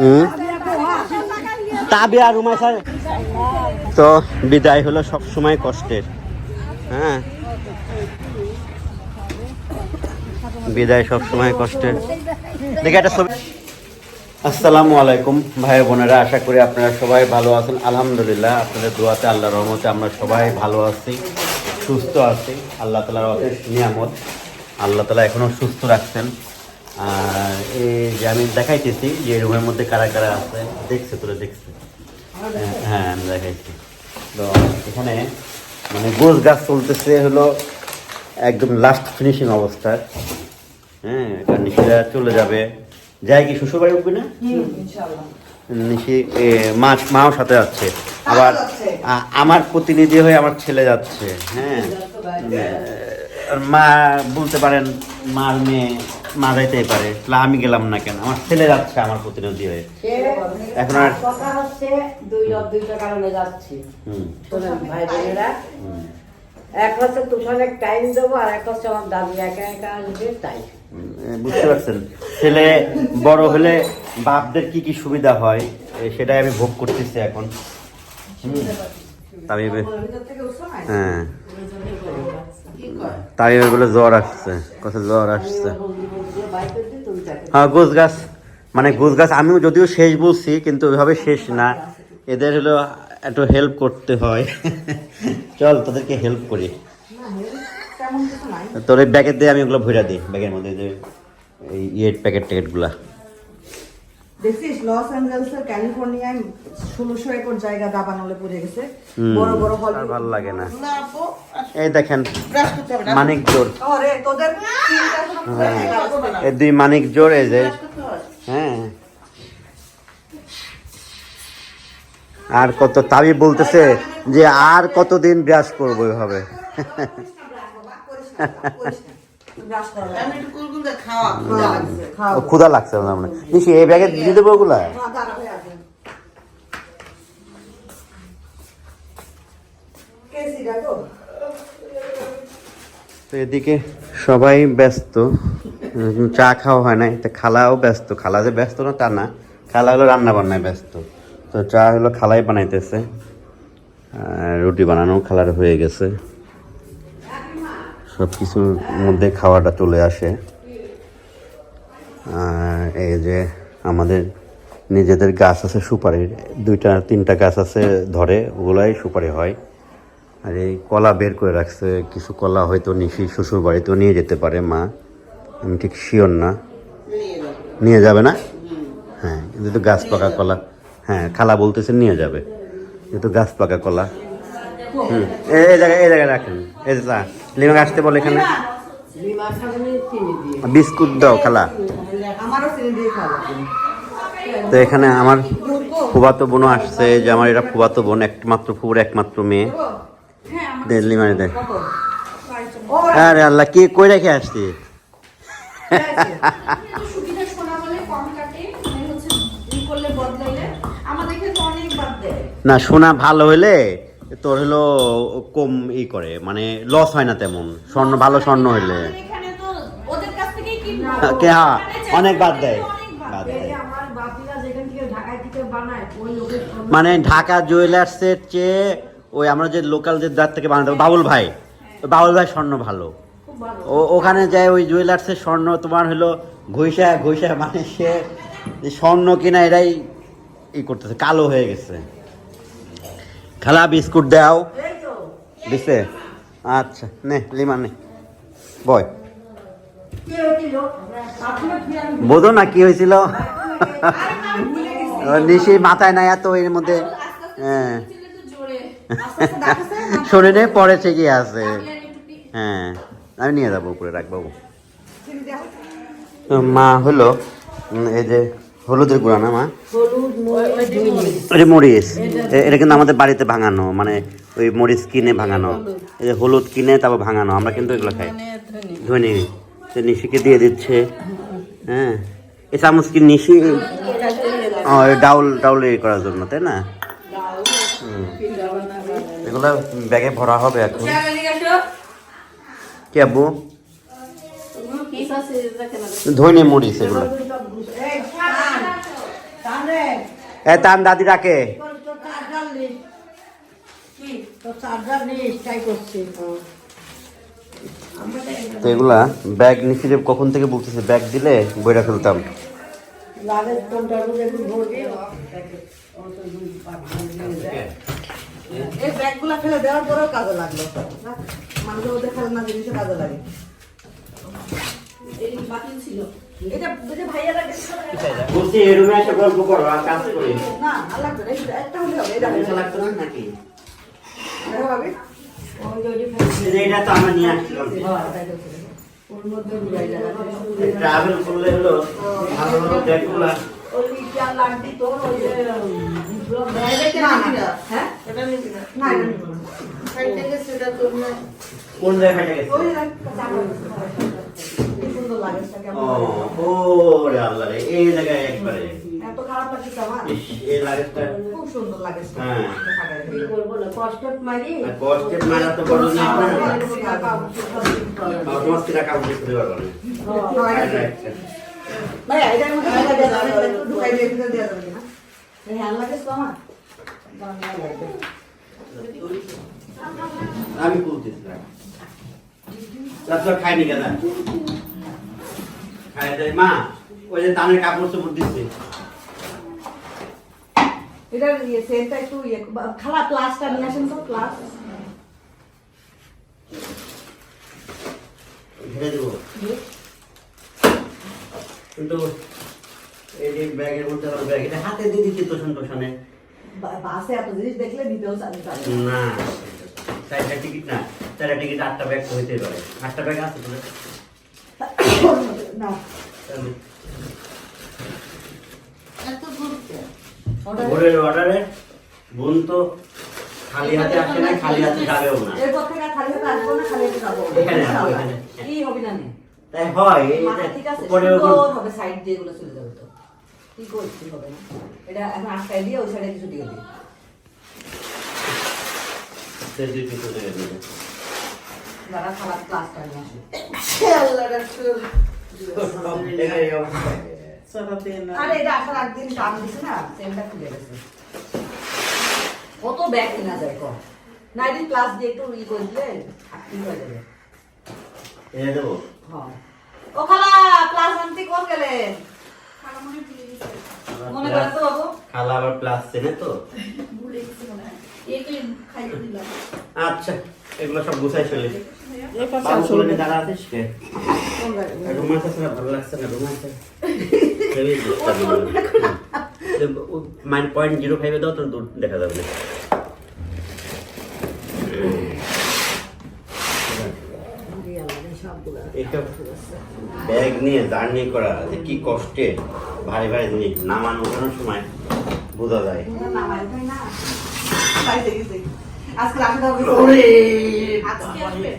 হুম? Tabia রুমাই sir তো বিদায় হলো সব সময় কষ্টের হ্যাঁ? বিদায় সব সময় কষ্টের। দেখে একটা ছবি। আসসালামু আলাইকুম ভাই বোনেরা আশা করি আপনারা সবাই ভালো আছেন। আলহামদুলিল্লাহ আপনাদের দোয়াতে আল্লাহ রহমতে আমরা সবাই ভালো আছি সুস্থ আছি। আল্লাহ তালার অশেষ নিয়ামত আল্লাহ তালা এখনও সুস্থ রাখছেন। আর এই যে আমি দেখাইতেছি যে রুমের মধ্যে কারা কারা আছে দেখছে তোরা দেখছে। হ্যাঁ, হ্যাঁ আমি দেখাইছি। তো এখানে মানে গোছ গাছ চলতেছে হলো একদম লাস্ট ফিনিশিং অবস্থায় হ্যাঁ কারণ নিশিরা চলে যাবে। যায় কি শ্বশুর বাড়ি উঠবে না? নিশি এ, মা মাও সাথে যাচ্ছে। আবার আমার প্রতিনিধি হয়ে আমার ছেলে যাচ্ছে। হ্যাঁ মা বলতে পারেন মার মেয়ে মা যাইতেই পারে। তাহলে আমি গেলাম না কেন? আমার ছেলে যাচ্ছে আমার প্রতিনিধি হয়ে। এখন আর কথা হচ্ছে দুই দুইটা কারণে যাচ্ছি। শোনেন ভাই বোনেরা এক হচ্ছে টাইম দেবো আর এক হচ্ছে আমার দাদু একা একা আসবে তাই। বুঝতে পারছেন। ছেলে বড় হলে বাপদের কি কি সুবিধা হয় সেটাই আমি ভোগ করতেছি এখন। তামিমে হ্যাঁ। তামিমে বলে জ্বর আসছে। কত জ্বর আসছে। গোছ গাছ মানে গোছ গাছ আমিও যদিও শেষ বলছি, কিন্তু ওইভাবে শেষ না। এদের হলো একটু হেল্প করতে হয়। চল, তাদেরকে হেল্প করি। তোর ব্যাগের দিয়ে আমি ওগুলো ভরে দিই ব্যাগের মধ্যে যে এই ইয়ের প্যাকেট ট্যাকেটগুলা দেখছিস লস অ্যাঞ্জেলসের ক্যালিফোর্নিয়ায় ষোলোশো একর জায়গা দাবানলে পড়ে গেছে। বড় বড় হল। ভালো লাগে না। এই দেখেন। মানিক জোর। হ্যাঁ। এই দুই মানিক জোর এই যে। হয়। হ্যাঁ। আর কত তাবি বলতেছে যে আর কতদিন ব্রাশ করব এভাবে। ক্ষুধা লাগছে, মানে? নিশি এই ব্যাগে দিয়ে দেবো ওগুলা? হয়ে? তো। এদিকে সবাই ব্যস্ত। চা খাওয়া হয় নাই। তো খালাও ব্যস্ত। খালা যে ব্যস্ত না তা না। খালা হলো রান্না বান্নায় ব্যস্ত। তো চা হলো খালাই বানাইতেছে। আর রুটি বানানো খালার হয়ে গেছে। সব কিছুর মধ্যে খাওয়াটা চলে আসে। আর এই যে আমাদের নিজেদের গাছ আছে সুপারির, দুইটা, তিনটা গাছ আছে ধরে, ওগুলাই সুপারি হয়। আর এই কলা বের করে রাখছে, কিছু কলা হয়তো নিশি শ্বশুর বাড়িতেও নিয়ে যেতে পারে মা, আমি ঠিক শিওর না। নিয়ে যাবে না? হ্যাঁ কিন্তু গাছ পাকা কলা হ্যাঁ খালা বলতেছে নিয়ে যাবে। যেহেতু গাছ পাকা কলা। হুম, এই জায়গায় এই জায়গায় রাখেন, এই যে লিমাকে আসতে বলে এখানে? বিস্কুট দাও খালা। তো এখানে আমার ফুবাতো বোনও আসছে যে আমার এটা ফুবাতো বোন একমাত্র ফুবুর একমাত্র মেয়ে। দে লিমারে দে। আরে আল্লাহ কি কই রেখে আসছি? শোনা মানে না সোনা ভালো হইলে তোর হলো কম ই করে মানে লস হয় না তেমন। স্বর্ণ ভালো স্বর্ণ হইলে। এখানে তো ওদের কাছ থেকেই কিনবো। কে হ্যাঁ অনেক বাদ দেয়। বাদ দেয়। মানে ঢাকা জুয়েলার্সের চেয়ে ওই আমরা যে লোকাল যে দাঁত থেকে বানাতে বাবুল ভাই বাবুল ভাই স্বর্ণ ভালো। ও ওখানে যায় ওই জুয়েলার্সের স্বর্ণ তোমার হলো ঘইসা ঘইসা মানে সে যে স্বর্ণ কিনা এরাই ই করতেছে কালো হয়ে গেছে। খালা বিস্কুট দাও। দিছে? আচ্ছা নে লিমা নে। বয়। বোঝো না কি হয়েছিল? নিশি মাথায় নাই এত এর মধ্যে। হ্যাঁ। শরীরে পড়েছে কি আছে। হ্যাঁ আমি নিয়ে যাব উপরে রাখব। মা হলো এই যে হলুদের গুঁড়া না মা? হলুদ মরিচ এটা মরিচ। এটা কিন্তু আমাদের বাড়িতে ভাঙানো মানে ওই মরিচ কিনে ভাঙানো। এই যে হলুদ কিনে তারপর ভাঙানো আমরা কিন্তু এগুলো খাই। ধনি। সে নিশিকে দিয়ে দিচ্ছে। হ্যাঁ এই চামচ কি নিশি? ডাউল ডাউল ইয়ে করার জন্য তাই না? হুম। এগুলো ব্যাগে ভরা হবে এখন। কি আব্বু? ধনে টান টান এ তার দাদি করছি তো এগুলা ব্যাগ নিচে কখন থেকে বলতেছে, ব্যাগ দিলে বইটা ফেলতাম। এই ব্যাগগুলো ফেলে দেওয়ার পরেও কাজে লাগল। মধ্যে খেলনা জিনিসও কাজে লাগে। ট্রাভেল করলে হলো ভালো ভালো ব্যাগগুলা হ্যাঁ? কোন জায়গায় গেছে? ওরে আল্লাহ রে এই জায়গায় একবারে। এত খারাপ লাগছে আমার। এই লাগেজটা। খুব সুন্দর লাগে হ্যাঁ। কি করব না কষ্ট মারি। আর মারা তো বড় না হ্যাঁ, তোমার কিনা কাপড় দিতে পারব না। ভাইয়া, এটার মধ্যে ঢুকাই দেওয়া যাবে ঢুকাই দিয়ে ভিতরে দেওয়া যাবে না? এই হ্যাঁ লাগে তো আমার। বাংলা লাগবে। আমি তারপর খাইনি কেন? খাই দেয়। মা ওই যে তানের কাপড় চোপড় দিচ্ছে এটার ইয়ে সেন্টটা একটু ইয়ে খালা প্লাসটা নিয়ে আসেন তো প্লাস। ঢেলে দেবো। কিন্তু এই যে ব্যাগের মধ্যে আমার ব্যাগ এটা হাতে দিয়ে দিচ্ছি তোষণ তোষণে। বাসে এত জিনিস দেখলে নিতেও চাবে না চারটা টিকিট না চারটা টিকিট আটটা ব্যাগ তো হইতেই পারে। আটটা ব্যাগ আছে তোদের না এত ভোরের অর্ডারে বোন তো খালি হাতে আসে না খালি হাতে যাবেও না। এরপর থেকে খালি হাতে আসব না খালি হাতে যাব এখানে কি হবে না তাই হয় ঠিক আছে পরে হবে সাইড দিয়ে এগুলো চলে যাবে তো। কি করছি হবে না? এটা এখন আটকায় দিয়ে ওই সাইডে কিছু দিয়ে দিই। সে দুই পিস হয়ে গেছে। যারা খারাপ ক্লাসটা নিয়ে আসে। আল্লাহ রাসূল। সব জায়গায় এই অবস্থা। সারাতে না আরে এটা আসার একদিন টান দিছে না সেমটা খুলে গেছে। কত ব্যাগ কেনা যায় কম। নাইনটিন প্লাস দিয়ে একটু ই করে দিলে কি হয়ে যাবে। এনে দেবো? হ্যাঁ। ও খালা প্লাস আনতে কোন গেলেন মনে ভুলে গেছে মনে করেন তো বাবু। খালা আবার প্লাস চেনে তো? ভুলে গেছে মনে হয়। খাইয়ে দিলাম। আচ্ছা। এগুলো সব গুছাই ফেলে। এই পাশে বাবু আসলে বলে দাঁড়া আছিস রোমান্স ভালো লাগছে না? রোমান্স মাইন পয়েন্ট জিরো ফাইভে দাও তো দূর দেখা যাবে। এটা ব্যাগ নিয়ে জার্নি করা যে কি কষ্টে ভারী ভারী জিনিস নামানো ওঠানোর সময় বোঝা যায়। আজকে আসতে হবে আজকে আসবে?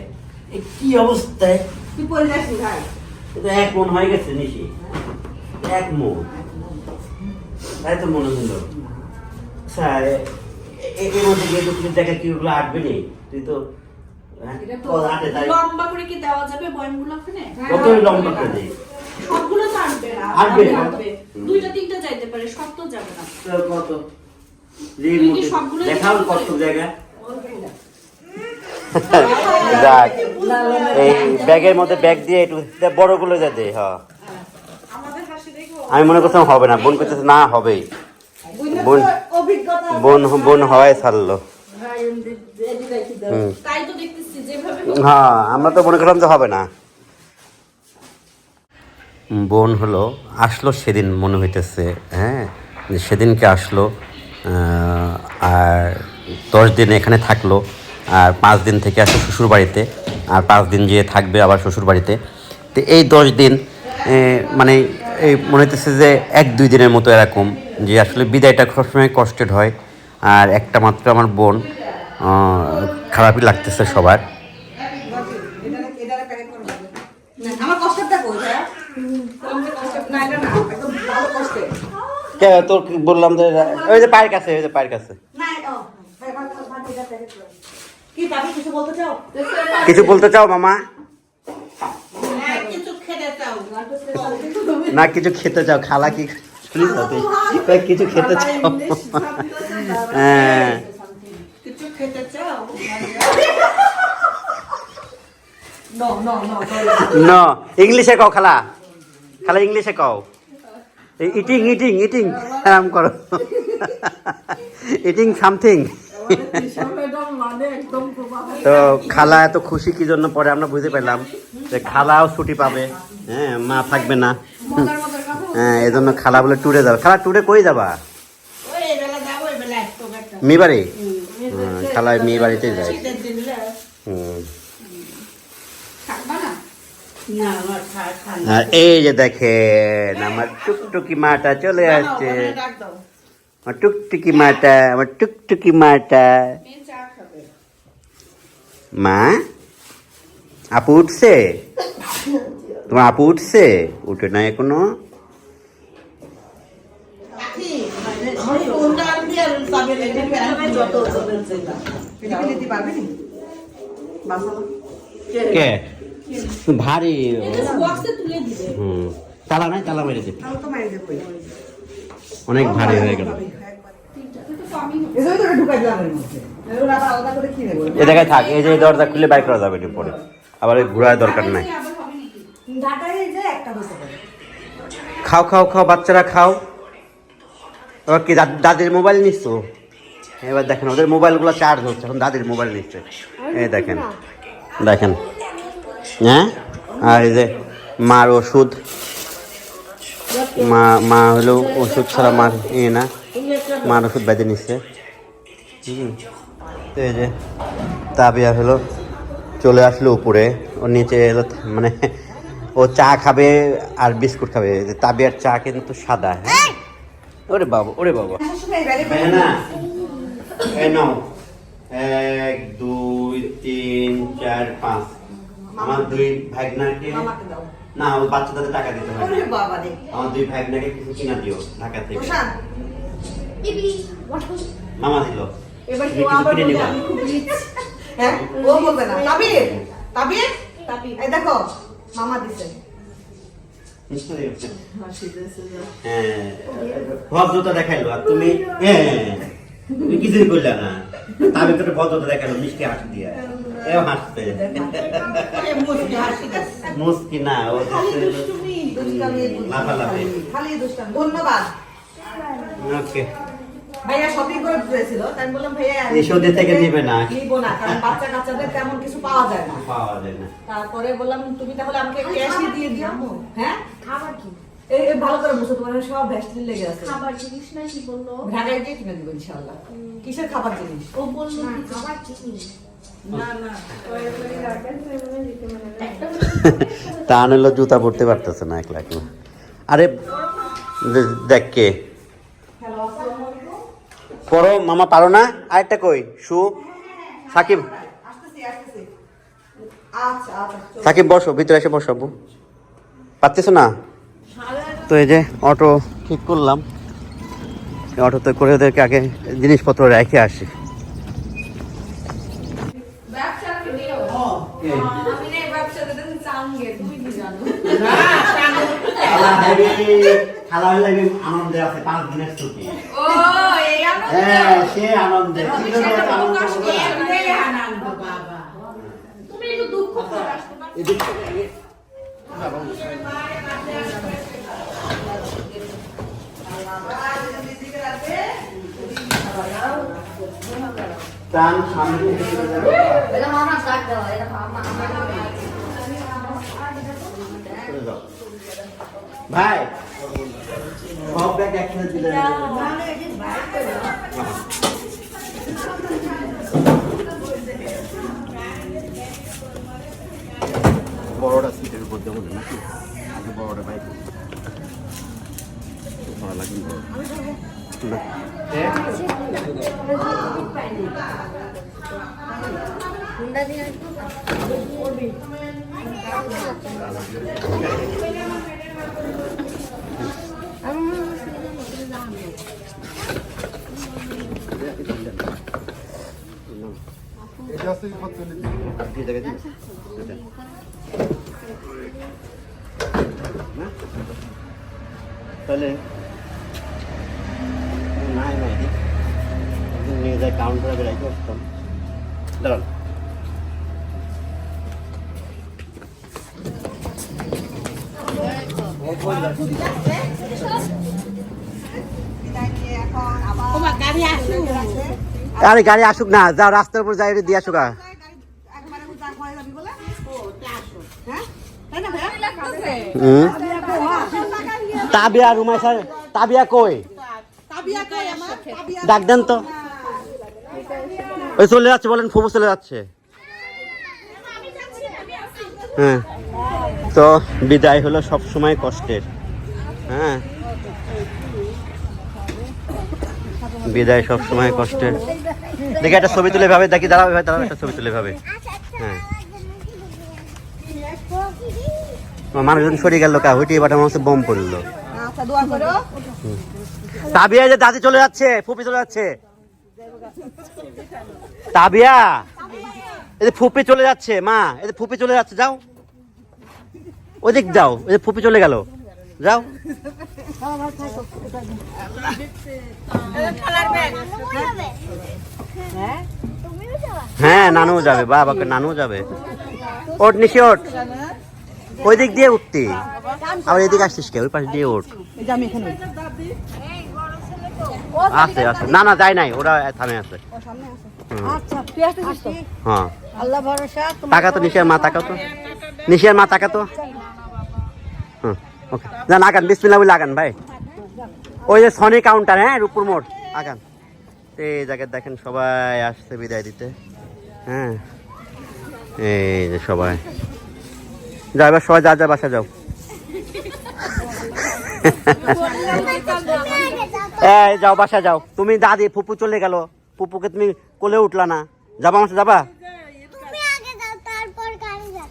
কি অবস্থায়? তুই পরে যাসনি ভাই? এটা এক মন হয়ে গেছে নিশি। এক মন। তাই তো মনে হলো। স্যার এর মধ্যে গিয়ে তো তুই দেখা কি ওগুলো আটবে নি? তুই তো হ্যাঁ, কত লম্বা করে কি দেওয়া যাবে বয়ামগুলো ওখানে? কতই লম্বা করে? সবগুলো তো আনবে না। আনবে দুইটা তিনটা যাইতে পারে সব তো যাবে না। কত? দেখাও কত জায়গা। যাক, এই ব্যাগের মধ্যে ব্যাগ দিয়ে একটু বড়গুলো যা দে হ্যাঁ আমি মনে করছিলাম হবে না, বোন করতেছে না বুঝলে বোন বোন বোন হওয়াই ছাড়লো। হ্যাঁ আমরা তো মনে করলাম যে হবে না। বোন হলো, আসলো সেদিন মনে হইতেছে হ্যাঁ? সেদিনকে আসলো আর দশ দিন এখানে থাকল আর পাঁচ দিন থেকে আসলো শ্বশুর বাড়িতে আর পাঁচ দিন যেয়ে থাকবে আবার শ্বশুর বাড়িতে তো এই দশ দিন মানে এই মনে হইতেছে যে এক দুই দিনের মতো এরকম যে আসলে বিদায়টা সবসময় কষ্টের হয় আর একটা মাত্র আমার বোন খারাপই লাগতেছে সবার। তোর বললাম যে ওই যে পায়ের কাছে ওই যে পায়ের কাছে। কিছু বলতে চাও? কিছু বলতে চাও মামা? না কিছু খেতে চাও খালা কি কিছু খেতে চাও? হ্যাঁ। কিছু খেতে চাও? নো নো নো ন ইংলিশে কও খালা। খালা ইংলিশে কও। Eating eating eating. আরাম করো। Eating something. তো খালা এত খুশি কি জন্য পরে আমরা বুঝতে পারলাম যে খালাও ছুটি পাবে। হ্যাঁ মা থাকবে না। হ্যাঁ এই জন্য খালা বলে ট্যুরে যাবে। খালা ট্যুরে কই যাবা? মেয়ে বাড়ি হ্যাঁ, খালা মেয়ে বাড়িতে যায়। এই যে দেখেন আমার টুকটুকি মাটা চলে আসছে। ডাক দাও আমার টুকটুকি মাটা আমার টুকটুকি মাটা মেয়ে চা খাবে মা আপু উঠছে তোমার আপু উঠছে উঠে না এখনও আমার ফোনটা আর দিয়ে আর চাবি রেখে দিবে যত এটা কি দিতে পারবে নি বাসালো কে ভারী বক্সে তুলে দিবে। হুম তালা নাই তালা মেরে দে। তাহলে তো মারি দেবো অনেক ভারী হয়ে গেল। এ জায়গায় থাক, এই যে দরজা খুলে বাইক করা যাবে একটু পরে। আবার ঘোরার দরকার নাই। খাও খাও খাও, বাচ্চারা খাও। এবার কি দাদ- দাদির মোবাইল নিচ্ছ? এবার দেখেন, ওদের মোবাইলগুলো চার্জ হচ্ছে, এখন দাদির মোবাইল নিচ্ছে। এই দেখেন দেখেন। হ্যাঁ? আর এই যে মার ওষুধ। মা মা হলো ওষুধ ছাড়া মার এ না মার ওষুধ বেঁধে নিচ্ছে। তো এই যে তাবিয়া হলো চলে আসলো উপরে ও নিচে এলো মানে ও চা খাবে আর বিস্কুট খাবে। তাবিয়ার চা কিন্তু সাদা হ্যাঁ? ওরে বাবা ওরে বাবা। এক দুই তিন চার পাঁচ। আমার দুই ভাগনাকে না ও বাচ্চাদের টাকা দিতে হয়। বাবা রে। আমার দুই ভাগনাকে কিছু কিনা দিও ঢাকা থেকে। মামা দিল। এবার তুমি আবার কিনে বলবে নিবা? আমি খুব রিচ হ্যাঁ ও বলবে না। তাবির তাবির। তাবির। এই দেখো মামা দিছে। হ্যাঁ ভদ্রতা দেখাইলো। আর তুমি হ্যাঁ তুমি কিছুই করলে না। তার ভিতরে ভদ্রতা দেখাইলো মিষ্টি হাসি দিয়া। এ হাসতে মুসকি না ও লাফালাফি খালি দুষ্টামি। ধন্যবাদ। ওকে। ভাইয়া শপিং করে দিয়েছিল তাই বললাম ভাইয়া এই সৌদি থেকে নিবে না। নিবো না কারণ বাচ্চা কাচ্চাদের তেমন কিছু পাওয়া যায় না। পাওয়া যায় না। তারপরে বললাম তুমি তাহলে আমাকে ক্যাশই দিয়ে দিও। হ্যাঁ? খাবার কি? এই ভালো করে বুঝো তোমার সব ভ্যাসলিন লেগে আছে। খাবার জিনিস না কি বলল? ঢাকায় গিয়ে কিনে দিবো ইনশাআল্লাহ। কিসের খাবার জিনিস? ও বলল খাবার জিনিস। তা আনলো জুতা পড়তে পারতেছে না একলা একলা। আরে দেখ কে। পড়ো, মামা পারো না? আরেকটা কই? শু? সাকিব। সাকিব, বসো, ভিতরে এসে বসো, আব্বু। পারতেছো না? তো এই যে অটো ঠিক করলাম। অটোতে করে ওদেরকে আগে জিনিসপত্র রেখে আসি ব্যবসা দিও আমি না এই ব্যবসাতে তো চাঙ্গে তুমি কি জানো আনন্দে আছে পাঁচ দিনের ছুটি ও এই আনন্দ হ্যাঁ সে আনন্দে তুমি সেটা প্রাণ সামনে। ভাই সব ব্যাগ একসাথে দিলে বড়টা সিটের উপর দেবো নাকি? আগে বড়টা বাইক ভালো লাগবে তাহলে নাই নাই। নিয়ে যায় কাউন্টারে বেড়াই করতাম দাঁড়ান। আরে গাড়ি আসুক না যাও রাস্তার উপর যাই দিয়ে আসুক। তাবিয়া রুমাই স্যার তাবিয়া কই? ডাক দেন তো। ওই চলে যাচ্ছে বলেন ফুবু চলে যাচ্ছে। হ্যাঁ। তো বিদায় হলো সব সময় কষ্টের। হ্যাঁ? বিদায় সব সময় কষ্টের। দেখি একটা ছবি তুলে ভাবে দেখি দাঁড়াবে ভাই দাঁড়াবে একটা ছবি তুলে ভাবে। হ্যাঁ। মানুষজন সরে গেল কা হুইটি বাটা মানুষের বোম পড়ল। আচ্ছা দোয়া করো। তাবিয়া যে দাদি চলে যাচ্ছে ফুপি চলে যাচ্ছে। তাবিয়া? এই ফুপি চলে যাচ্ছে মা এই ফুপি চলে যাচ্ছে যাও। ওদিক যাও ওই যে ফুপি চলে গেল। যাও। হ্যাঁ নানু যাবে বাবাকে নানু যাবে। ওট নিশি ওট ওই দিক দিয়ে উঠতি। আবার এদিকে আসছিস কে? ওই পাশ দিয়ে ওঠ আছে। আছে না না যাই নাই ওরা থামে আছে। আচ্ছা হ্যাঁ। টাকা তো নিশিয়ার মা টাকা তো। নিশিয়ার মা টাকা তো। ওকে যান আগান বিসমিল্লা বলে আগান ভাই। ওই যে সনি কাউন্টার হ্যাঁ রূপুর মোড়। আগান। এই জায়গায় দেখেন সবাই আসছে বিদায় দিতে। হ্যাঁ। এই যে সবাই। যাও এবার সবাই যা যা বাসা যাও। এই যাও বাসা যাও। তুমি দাদি ফুপু চলে গেল। ফুপুকে তুমি কোলে উঠলা না। যাবা আমার যাবে।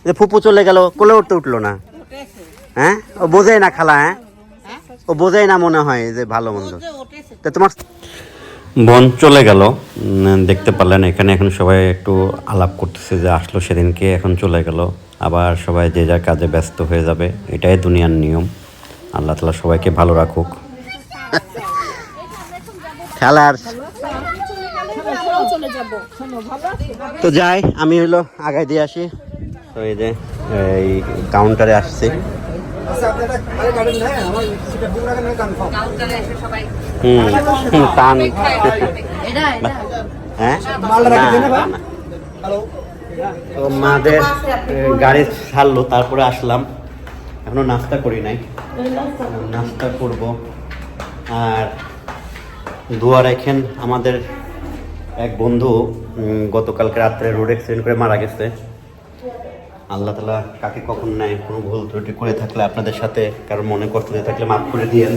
যে ফুপু চলে গেল কোলে উঠতে উঠল না। হ্যাঁ? ও বোঝেই না খালা হ্যাঁ? ও বোঝেই না মনে হয় যে ভালো মন্দ। তা তোমার বোন চলে গেল। দেখতে পারলেন এখানে এখন সবাই একটু আলাপ করতেছে যে আসলো সেদিনকে এখন চলে গেল। আবার সবাই যে যার কাজে ব্যস্ত হয়ে যাবে এটাই দুনিয়ার নিয়ম। আল্লাহ তালা সবাইকে ভালো রাখুক। খেলার তো যাই আমি হলো আগায় দিয়ে আসি। তো এই যে এই কাউন্টারে আসছি। টান। হ্যাঁ? না, না, না। তো মাদের গাড়ি ছাড়লো তারপরে আসলাম। এখনও নাস্তা করি নাই। নাস্তা করব। আর দুয়ার রাখেন আমাদের এক বন্ধু গতকালকে রাত্রে রোড অ্যাক্সিডেন্ট করে মারা গেছে। আল্লাহ তালা কাকে কখন নেয় কোনো ভুল ত্রুটি করে থাকলে আপনাদের সাথে কারোর মনে কষ্ট দিয়ে থাকলে মাফ করে দিয়েন.